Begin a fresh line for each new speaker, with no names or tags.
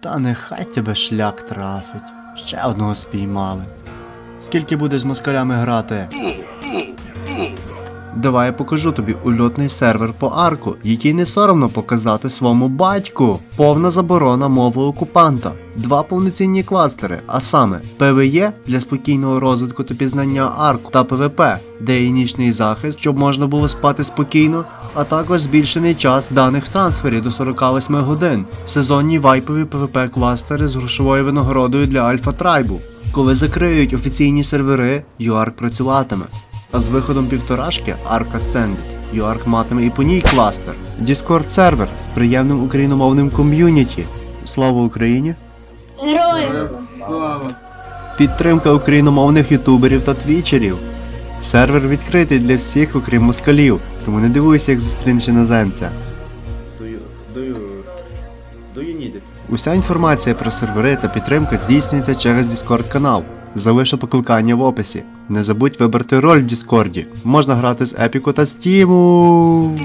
Та нехай тебе шлях трафить. Ще одного спіймали. Скільки буде з москалями грати? Давай я покажу тобі ульотний сервер по арку, який не соромно показати своєму батьку. Повна заборона мови окупанта, два повноцінні кластери, а саме ПВЕ для спокійного розвитку та пізнання арку та ПВП, де є нічний захист, щоб можна було спати спокійно, а також збільшений час даних в трансфері до 48 годин, сезонні вайпові ПВП кластери з грошовою винагородою для Альфа Трайбу. Коли закриють офіційні сервери, ЮАРК працюватиме. А з виходом півторашки Арка Сендить. ЮАРК матиме і по ній кластер. Discord сервер з приємним україномовним ком'юніті. Слава Україні!
Героям!
Слава.
Підтримка україномовних ютуберів та твічерів. Сервер відкритий для всіх, окрім москалів, тому не дивуйся, як зустрінеш іноземця. Уся інформація про сервери та підтримка здійснюється через Discord канал. Залишу покликання в описі. Не забудь вибрати роль в Діскорді. Можна грати з Епіку та Стіму.